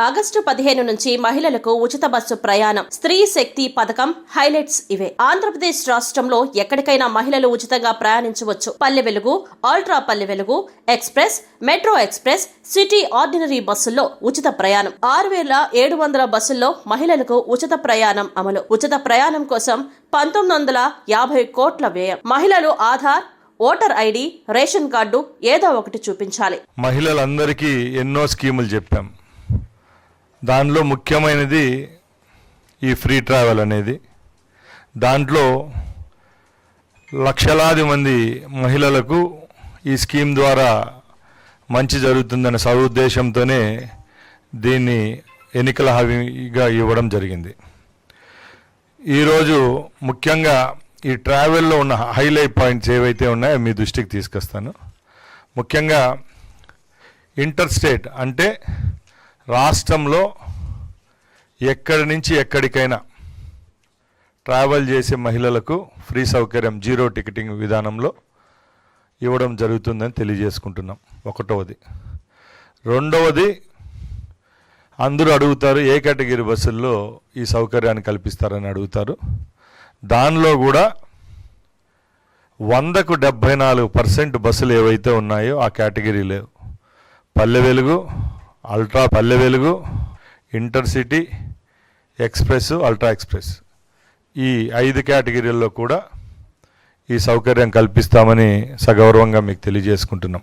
August పదిహేను నుంచి మహిళలకు ఉచిత బస్సు ప్రయాణం. స్త్రీ శక్తి పథకం హైలైట్స్ ఇవే. ఆంధ్రప్రదేశ్ రాష్ట్రంలో ఎక్కడికైనా మహిళలు ఉచితంగా ప్రయాణించవచ్చు. పల్లె Velugu ultra Palle Velugu express metro express city ordinary బస్సుల్లో ఉచిత ప్రయాణం. ఆరు వేల ఏడు వందల బస్సుల్లో మహిళలకు ఉచిత ప్రయాణం అమలు. ఉచిత ప్రయాణం కోసం పంతొమ్మిది వందల యాభై కోట్ల వ్యయం. మహిళలు Aadhaar voter ID ration card ఏదో ఒకటి చూపించాలి. మహిళలందరికీ ఎన్నో స్కీములు చెప్పాం. దానిలో ముఖ్యమైనది ఈ ఫ్రీ ట్రావెల్ అనేది. దాంట్లో లక్షలాది మంది మహిళలకు ఈ స్కీమ్ ద్వారా మంచి జరుగుతుందనే సదుద్దేశంతోనే దీన్ని ఎన్నికల హామీగా ఇవ్వడం జరిగింది. ఈరోజు ముఖ్యంగా ఈ ట్రావెల్లో ఉన్న హైలైట్ పాయింట్స్ ఏవైతే ఉన్నాయో మీ దృష్టికి తీసుకొస్తాను. ముఖ్యంగా ఇంటర్ స్టేట్ అంటే రాష్ట్రంలో ఎక్కడి నుంచి ఎక్కడికైనా ట్రావెల్ చేసే మహిళలకు ఫ్రీ సౌకర్యం జీరో టికెటింగ్ విధానంలో ఇవ్వడం జరుగుతుందని తెలియజేసుకుంటున్నాం. ఒకటవది. రెండవది అందరూ అడుగుతారు ఏ కేటగిరీ బస్సుల్లో ఈ సౌకర్యాన్ని కల్పిస్తారని అడుగుతారు. దానిలో కూడా వందకు డెబ్భై నాలుగు పర్సెంట్ బస్సులు ఏవైతే ఉన్నాయో ఆ కేటగిరీలో పల్లె వెలుగు అల్ట్రా పల్లె వెలుగు ఇంటర్సిటీ ఎక్స్ప్రెస్ అల్ట్రా ఎక్స్ప్రెస్. ఈ ఐదు కేటగిరీల్లో కూడా ఈ సౌకర్యం కల్పిస్తామని సగౌరవంగా మీకు తెలియజేసుకుంటున్నాం.